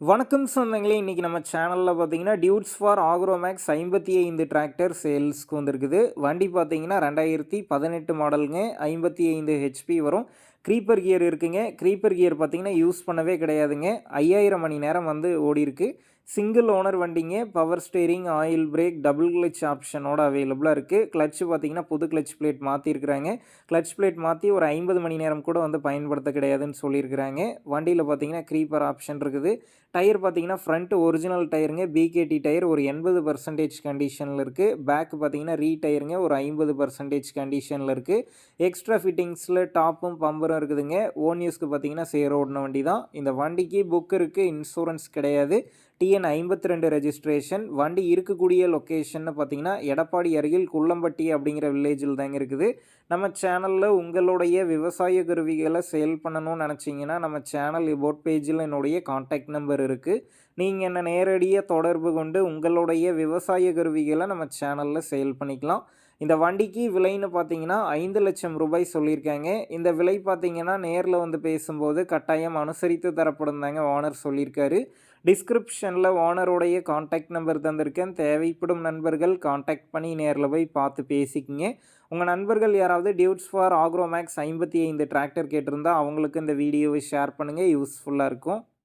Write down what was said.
வணக்கம் சொந்தங்களே இன்றைக்கி நம்ம சேனலில் பார்த்தீங்கன்னா டியூட்ஸ் ஃபார் ஆக்ரோமேக்ஸ் ஐம்பத்தி ஐந்து டிராக்டர் சேல்ஸ்க்கு வந்திருக்குது. வண்டி பார்த்தீங்கன்னா ரெண்டாயிரத்தி பதினெட்டு மாடலுங்க ஐம்பத்தி ஐந்து ஹெச்பி வரும். க்ரீப்பர் கியர் இருக்குங்க. க்ரீப்பர் கியர் பார்த்திங்கன்னா யூஸ் பண்ணவே கிடையாதுங்க. ஐயாயிரம் மணி நேரம் வந்து ஓடிருக்கு சிங்கிள் ஓனர் வண்டிங்க. Power steering oil brake double clutch ஆப்ஷனோட அவைலபிளாக இருக்குது கிளச்சு பார்த்தீங்கன்னா புது கிளச் பிளேட் மாற்றிருக்கிறாங்க கிளச் பிளேட் மாற்றி ஒரு ஐம்பது மணி நேரம் கூட வந்து பயன்படுத்த கிடையாதுன்னு சொல்லியிருக்கிறாங்க. வண்டியில் பார்த்தீங்கன்னா க்ரீப்பர் ஆப்ஷன் இருக்குது. டயர் பார்த்தீங்கன்னா ஃப்ரண்ட் ஒரிஜினல் டயருங்க பிகேடி டயர் ஒரு எண்பது பர்சன்டேஜ் கண்டிஷனில் இருக்குது பேக் பார்த்தீங்கன்னா ரீ டயருங்க ஒரு ஐம்பது பர்சன்டேஜ் கண்டிஷனில் இருக்குது எக்ஸ்ட்ரா ஃபிட்டிங்ஸில் டாப்பும் பம்பரும் இருக்குதுங்க. ஓன் யூஸ்க்கு பார்த்தீங்கன்னா சேர் ஓடின வண்டி தான். இந்த வண்டிக்கு புக் இருக்குது இன்சூரன்ஸ் கிடையாது. டிஎன் ஐம்பத்தி ரெண்டு ரெஜிஸ்ட்ரேஷன் வண்டி இருக்கக்கூடிய லொக்கேஷன் பார்த்தீங்கன்னா எடப்பாடி அருகில் குள்ளம்பட்டி அப்படிங்கிற வில்லேஜில் தாங்க இருக்குது. நம்ம சேனலில் உங்களுடைய விவசாய கருவிகளை சேல் பண்ணணும்னு நினச்சிங்கன்னா நம்ம சேனல் போட் பேஜில் என்னுடைய காண்டாக்ட் நம்பர் இருக்குது நீங்கள் என்ன நேரடியாக தொடர்பு கொண்டு உங்களுடைய விவசாய கருவிகளை நம்ம சேனலில் சேல் பண்ணிக்கலாம். இந்த வண்டிக்கு விலைன்னு பார்த்தீங்கன்னா ஐந்து லட்சம் ரூபாய் சொல்லியிருக்காங்க. இந்த விலை பார்த்தீங்கன்னா நேரில் வந்து பேசும்போது கட்டாயம் அனுசரித்து தரப்படும் தாங்க ஓனர் சொல்லியிருக்காரு. டிஸ்கிரிப்ஷனில் ஓனருடைய காண்டாக்ட் நம்பர் தந்திருக்கேன். தேவைப்படும் நண்பர்கள் காண்டாக்ட் பண்ணி நேரில் போய் பார்த்து பேசிக்கிங்க. உங்கள் நண்பர்கள் யாராவது டியூட்ஸ் ஃபார் ஆக்ரோமேக்ஸ் ஐம்பத்தி ஐந்து டிராக்டர் கேட்டிருந்தால் அவங்களுக்கு இந்த வீடியோவை ஷேர் பண்ணுங்கள் யூஸ்ஃபுல்லாக இருக்கும்.